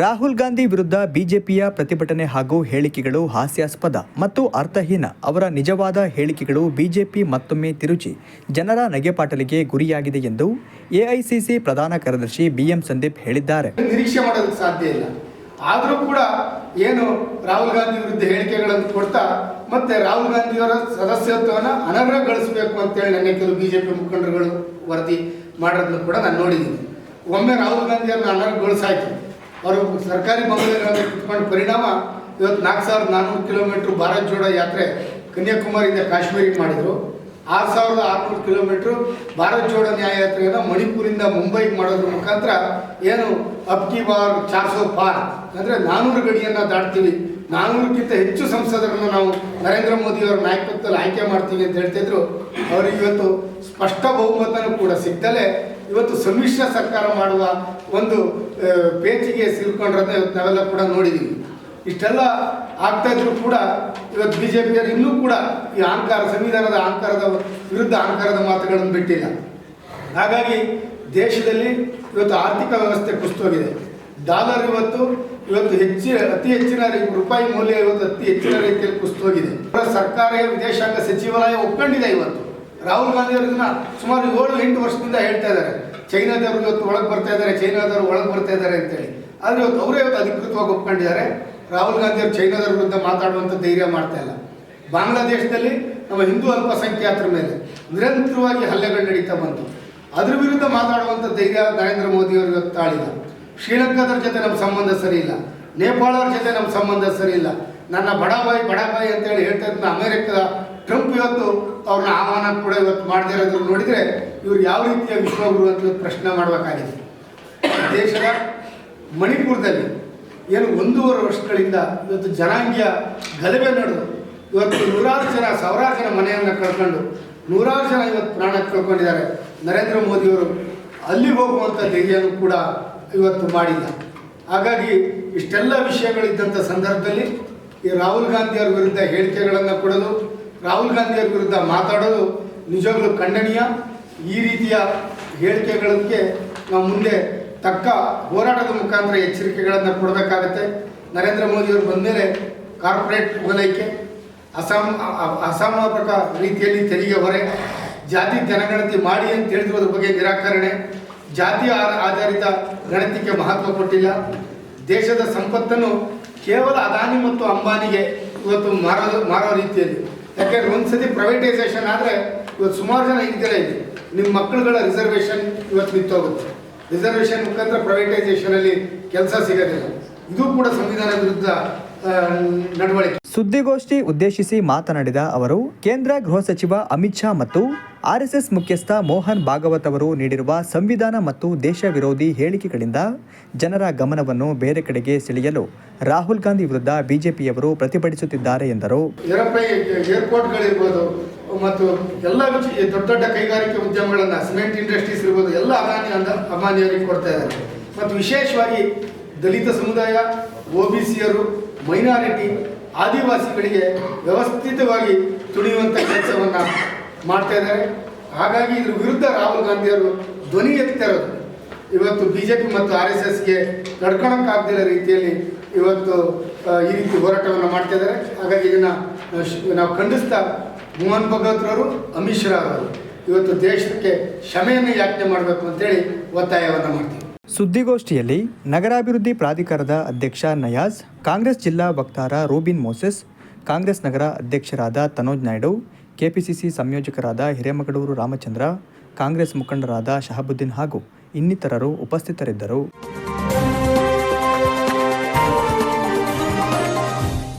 ರಾಹುಲ್ ಗಾಂಧಿ ವಿರುದ್ಧ ಬಿಜೆಪಿಯ ಪ್ರತಿಭಟನೆ ಹಾಗೂ ಹೇಳಿಕೆಗಳು ಹಾಸ್ಯಾಸ್ಪದ ಮತ್ತು ಅರ್ಥಹೀನ. ಅವರ ನಿಜವಾದ ಹೇಳಿಕೆಗಳು ಬಿಜೆಪಿ ಮತ್ತೊಮ್ಮೆ ತಿರುಚಿ. ಜನರ ನಗೆಪಾಟಲಿಗೆ ಗುರಿಯಾಗಿದೆ ಎಂದು ಎಐಸಿಸಿ ಪ್ರಧಾನ ಕಾರ್ಯದರ್ಶಿ ಬಿಎಂ ಸಂದೀಪ್ ಹೇಳಿದ್ದಾರೆ. ನಿರೀಕ್ಷೆ ಮಾಡಲು ಸಾಧ್ಯ ಇಲ್ಲ. ಆದರೂ ಕೂಡ ಏನು ರಾಹುಲ್ ಗಾಂಧಿ ವಿರುದ್ಧ ಹೇಳಿಕೆಗಳನ್ನು ಕೊಡ್ತಾ ಮತ್ತೆ ರಾಹುಲ್ ಗಾಂಧಿಯವರ ಸದಸ್ಯತ್ವವನ್ನು ಅನರ್ಹಗೊಳಿಸಬೇಕು ಅಂತೇಳಿ ನನ್ನ ಕೆಲವು ಬಿಜೆಪಿ ಮುಖಂಡರುಗಳು ವರದಿ ಮಾಡೋದನ್ನು ಕೂಡ ನಾನು ನೋಡಿದ್ದೀನಿ. ಒಮ್ಮೆ ರಾಹುಲ್ ಗಾಂಧಿಯವರನ್ನ ಅನರ್ಹಗೊಳಿಸಾಯ್ತು. ಅವರು ಸರ್ಕಾರಿ ಬಂಗಲೆಗಳಲ್ಲಿ ಕುತ್ಕೊಂಡು ಪರಿಣಾಮ ಇವತ್ತು ನಾಲ್ಕು ಸಾವಿರದ ನಾನ್ನೂರು ಕಿಲೋಮೀಟ್ರ್ ಭಾರತ್ ಜೋಡೋ ಯಾತ್ರೆ ಕನ್ಯಾಕುಮಾರಿಯಿಂದ ಕಾಶ್ಮೀರಿಗೆ ಮಾಡಿದರು. ಆರು ಸಾವಿರದ ಆರುನೂರು ಕಿಲೋಮೀಟ್ರ್ ಭಾರತ್ ಜೋಡೋ ನ್ಯಾಯಯಾತ್ರೆಯನ್ನು ಮಣಿಪುರಿಂದ ಮುಂಬೈಗೆ ಮಾಡೋದ್ರ ಮುಖಾಂತರ ಏನು ಅಬ್ಕಿ ಬಾರ್ ಚಾರ್ಸೋ ಪಾರ್ ಅಂದರೆ ನಾನ್ನೂರು ಗಡಿಯನ್ನು ದಾಟ್ತೀವಿ. ನಾನ್ನೂರಕ್ಕಿಂತ ಹೆಚ್ಚು ಸಂಸದರನ್ನು ನಾವು ನರೇಂದ್ರ ಮೋದಿಯವರ ನಾಯಕತ್ವದಲ್ಲಿ ಆಯ್ಕೆ ಮಾಡ್ತೀವಿ ಅಂತ ಹೇಳ್ತಿದ್ರು ಅವರು ಇವತ್ತು ಸ್ಪಷ್ಟ ಬಹುಮತನೂ ಕೂಡ ಸಿಗ್ದಲೇ ಇವತ್ತು ಸಮ್ಮಿಶ್ರ ಸರ್ಕಾರ ಮಾಡುವ ಒಂದು ಪೇಚಿಗೆ ಸಿಲ್ಕೊಂಡ್ರನ್ನ ಇವತ್ತು ನಾವೆಲ್ಲ ಕೂಡ ನೋಡಿದ್ದೀವಿ ಇಷ್ಟೆಲ್ಲ ಆಗ್ತಾ ಇದ್ರು ಕೂಡ ಇವತ್ತು ಬಿ ಜೆ ಪಿಯವರು ಇನ್ನೂ ಕೂಡ ಈ ಅಹಂಕಾರ, ಸಂವಿಧಾನದ ಅಹಂಕಾರದ ವಿರುದ್ಧ ಅಹಂಕಾರದ ಮಾತುಗಳನ್ನು ಬಿಟ್ಟಿಲ್ಲ. ಹಾಗಾಗಿ ದೇಶದಲ್ಲಿ ಇವತ್ತು ಆರ್ಥಿಕ ವ್ಯವಸ್ಥೆ ಕುಸಿತೋಗಿದೆ. ಡಾಲರ್ ಇವತ್ತು ಇವತ್ತು ಹೆಚ್ಚಿನ ಅತಿ ಹೆಚ್ಚಿನ ರೂಪಾಯಿ ಮೌಲ್ಯ ಇವತ್ತು ಅತಿ ಹೆಚ್ಚಿನ ರೀತಿಯಲ್ಲಿ ಕುಸಿತೋಗಿದೆ. ಸರ್ಕಾರ ವಿದೇಶಾಂಗ ಸಚಿವಾಲಯ ಒಪ್ಕೊಂಡಿದೆ ಇವತ್ತು. ರಾಹುಲ್ ಗಾಂಧಿ ಸುಮಾರು ಏಳು, ಎಂಟು ವರ್ಷದಿಂದ ಹೇಳ್ತಾ ಇದ್ದಾರೆ. ಚೈನಾದವರು ಇವತ್ತು ಒಳಗೆ ಬರ್ತಾ ಇದ್ದಾರೆ, ಚೈನಾದವರು ಒಳಗೆ ಬರ್ತಾ ಇದ್ದಾರೆ ಅಂತೇಳಿ. ಆದರೆ ಇವತ್ತು ಅವರೇ ಇವತ್ತು ಅಧಿಕೃತವಾಗಿ ಒಪ್ಕೊಂಡಿದ್ದಾರೆ. ರಾಹುಲ್ ಗಾಂಧಿ ಅವರು ಚೈನಾದವ್ರ ವಿರುದ್ಧ ಮಾತಾಡುವಂಥ ಧೈರ್ಯ ಮಾಡ್ತಾ ಇಲ್ಲ. ಬಾಂಗ್ಲಾದೇಶದಲ್ಲಿ ನಮ್ಮ ಹಿಂದೂ ಅಲ್ಪಸಂಖ್ಯಾತರ ಮೇಲೆ ನಿರಂತರವಾಗಿ ಹಲ್ಲೆಗಳು ನಡೀತಾ ಬಂತು ಅದ್ರ ವಿರುದ್ಧ ಮಾತಾಡುವಂಥ ಧೈರ್ಯ ನರೇಂದ್ರ ಮೋದಿ ಅವರು ಇವತ್ತು ತಾಳಿಲ್ಲ. ಶ್ರೀಲಂಕಾದವ್ರ ಜೊತೆ ನಮ್ಮ ಸಂಬಂಧ ಸರಿ ಇಲ್ಲ. ನೇಪಾಳವ್ರ ಜೊತೆ ನಮ್ಮ ಸಂಬಂಧ ಸರಿ ಇಲ್ಲ. ನನ್ನ ಬಡಾಬಾಯಿ ಬಡಾಬಾಯಿ ಅಂತೇಳಿ ಹೇಳ್ತಾ ಇದ್ದ ಅಮೆರಿಕದ ಟ್ರಂಪ್ ಇವತ್ತು ಅವ್ರನ್ನ ಆಹ್ವಾನ ಕೂಡ ಇವತ್ತು ಮಾಡದೇ ಇರೋದನ್ನು ನೋಡಿದರೆ ಇವ್ರು ಯಾವ ರೀತಿಯ ವಿಶ್ವಗುರು ಅಂತ ಪ್ರಶ್ನೆ ಮಾಡಬೇಕಾಗಿದೆ. ದೇಶದ ಮಣಿಪುರದಲ್ಲಿ ಏನು ಒಂದೂವರೆ ವರ್ಷಗಳಿಂದ ಇವತ್ತು ಜನಾಂಗೀಯ ಗಲಭೆ ನಡೆದು ಇವತ್ತು ನೂರಾರು ಜನ, ಸಾವಿರಾರು ಜನ ಮನೆಯನ್ನು ಕಳ್ಕೊಂಡು ನೂರಾರು ಜನ ಇವತ್ತು ಪ್ರಾಣ ಕಳ್ಕೊಂಡಿದ್ದಾರೆ. ನರೇಂದ್ರ ಮೋದಿಯವರು ಅಲ್ಲಿ ಹೋಗುವಂಥ ಧೈರ್ಯನೂ ಕೂಡ ಇವತ್ತು ಮಾಡಿಲ್ಲ. ಹಾಗಾಗಿ ಇಷ್ಟೆಲ್ಲ ವಿಷಯಗಳಿದ್ದಂಥ ಸಂದರ್ಭದಲ್ಲಿ ಈ ರಾಹುಲ್ ಗಾಂಧಿಯವ್ರ ವಿರುದ್ಧ ಹೇಳಿಕೆಗಳನ್ನು ಕೊಡೋದು ರಾಹುಲ್ ಗಾಂಧಿಯವ್ರ ವಿರುದ್ಧ ಮಾತಾಡೋದು ನಿಜವಾಗ್ಲೂ ಖಂಡನೀಯ. ಈ ರೀತಿಯ ಹೇಳಿಕೆಗಳಿಗೆ ನಾವು ಮುಂದೆ ತಕ್ಕ ಹೋರಾಟದ ಮುಖಾಂತರ ಎಚ್ಚರಿಕೆಗಳನ್ನು ಕೊಡಬೇಕಾಗತ್ತೆ. ನರೇಂದ್ರ ಮೋದಿಯವರು ಬಂದಮೇಲೆ ಕಾರ್ಪೊರೇಟ್ ಓಲೈಕೆ ಅಸಾಮ್ ಅಸಾಮಾಪಕ ರೀತಿಯಲ್ಲಿ ತೆರಿಗೆ ಹೊರೆ, ಜಾತಿ ಜನಗಣತಿ ಮಾಡಿ ಅಂತ ಹೇಳಿದ್ರೋದ್ರ ಬಗ್ಗೆ ನಿರಾಕರಣೆ. ಜಾತಿ ಆಧಾರಿತ ಗಣತಿಗೆ ಮಹತ್ವ ಕೊಟ್ಟಿಲ್ಲ. ದೇಶದ ಸಂಪತ್ತನ್ನು ಕೇವಲ ಅದಾನಿ ಮತ್ತು ಅಂಬಾನಿಗೆ ಇವತ್ತು ಮಾರೋ ಮಾರೋ ರೀತಿಯಲ್ಲಿ. ಯಾಕೆಂದ್ರೆ ಒಂದ್ಸತಿ ಪ್ರೈವೇಟೈಸೇಷನ್ ಆದರೆ ಇವತ್ತು ಸುಮಾರು ಜನ ಇದ್ದೀರ ಇದೆ ನಿಮ್ಮ ಮಕ್ಕಳುಗಳ ರಿಸರ್ವೇಷನ್ ಇವತ್ತು ನಿಂತೋಗುತ್ತೆ ರಿಸರ್ವೇಷನ್ ಮುಖಾಂತರ ಪ್ರೈವೇಟೈಸೇಷನಲ್ಲಿ ಕೆಲಸ ಸಿಗೋದಿಲ್ಲ. ಇದು ಕೂಡ ಸಂವಿಧಾನ ವಿರುದ್ಧ ನಡವಳಿಕೆ. ಸುದ್ದಿಗೋಷ್ಠಿ ಉದ್ದೇಶಿಸಿ ಮಾತನಾಡಿದ ಅವರು, ಕೇಂದ್ರ ಗೃಹ ಸಚಿವ ಅಮಿತ್ ಶಾ ಮತ್ತು ಆರ್ಎಸ್ಎಸ್ ಮುಖ್ಯಸ್ಥ ಮೋಹನ್ ಭಾಗವತ್ ಅವರು ನೀಡಿರುವ ಸಂವಿಧಾನ ಮತ್ತು ದೇಶ ವಿರೋಧಿ ಹೇಳಿಕೆಗಳಿಂದ ಜನರ ಗಮನವನ್ನು ಬೇರೆ ಕಡೆಗೆ ಸೆಳೆಯಲು ರಾಹುಲ್ ಗಾಂಧಿ ವಿರುದ್ಧ ಬಿಜೆಪಿಯವರು ಪ್ರತಿಭಟಿಸುತ್ತಿದ್ದಾರೆ ಎಂದರು. ಮತ್ತು ಎಲ್ಲ ದೊಡ್ಡ ದೊಡ್ಡ ಕೈಗಾರಿಕೆ ಉದ್ಯಮಗಳನ್ನು, ಸಿಮೆಂಟ್ ಇಂಡಸ್ಟ್ರೀಸ್ ಇರ್ಬೋದು, ಎಲ್ಲ ಅಮಾನ್ಯ ಅಂದ ಅಮಾನಿಯವರಿಗೆ ಕೊಡ್ತಾ ಇದ್ದಾರೆ. ಮತ್ತು ವಿಶೇಷವಾಗಿ ದಲಿತ ಸಮುದಾಯ, ಒ ಬಿ ಸಿಯರು ಮೈನಾರಿಟಿ ಆದಿವಾಸಿಗಳಿಗೆ ವ್ಯವಸ್ಥಿತವಾಗಿ ತುಳಿಯುವಂಥ ಕೆಲಸವನ್ನು ಮಾಡ್ತಾ ಇದ್ದಾರೆ. ಹಾಗಾಗಿ ಇದ್ರ ವಿರುದ್ಧ ರಾಹುಲ್ ಗಾಂಧಿಯವರು ಧ್ವನಿ ಎತ್ತಾ ಇರೋದು. ಇವತ್ತು ಬಿ ಜೆ ಪಿ ಮತ್ತು ಆರ್ ಎಸ್ ಎಸ್ಗೆ ನಡ್ಕೊಳಕ್ಕಾಗ್ದಿರೋ ರೀತಿಯಲ್ಲಿ ಇವತ್ತು ಈ ರೀತಿ ಹೋರಾಟವನ್ನು ಮಾಡ್ತಾ ಇದ್ದಾರೆ. ಹಾಗಾಗಿ ಇದನ್ನು ನಾವು ಖಂಡಿಸ್ತಾ ಮೋಹನ್ ಭಗವತ್ರವರು ಅಮಿತ್ ಶಾ ಅವರು ಇವತ್ತು ದೇಶಕ್ಕೆ ಕ್ಷಮೆಯನ್ನು ಯಾಚನೆ ಮಾಡಬೇಕು ಅಂತೇಳಿ ಒತ್ತಾಯವನ್ನು ಮಾಡ್ತೀವಿ. ಸುದ್ದಿಗೋಷ್ಠಿಯಲ್ಲಿ ನಗರಾಭಿವೃದ್ಧಿ ಪ್ರಾಧಿಕಾರದ ಅಧ್ಯಕ್ಷ ನಯಾಜ್, ಕಾಂಗ್ರೆಸ್ ಜಿಲ್ಲಾ ವಕ್ತಾರ ರೂಬಿನ್ ಮೋಸೆಸ್, ಕಾಂಗ್ರೆಸ್ ನಗರ ಅಧ್ಯಕ್ಷರಾದ ತನೋಜ್ ನಾಯ್ಡು, ಕೆಪಿಸಿಸಿ ಸಂಯೋಜಕರಾದ ಹಿರೇಮಗಡೂರು ರಾಮಚಂದ್ರ, ಕಾಂಗ್ರೆಸ್ ಮುಖಂಡರಾದ ಶಹಬುದ್ದೀನ್ ಹಾಗೂ ಇನ್ನಿತರರು ಉಪಸ್ಥಿತರಿದ್ದರು.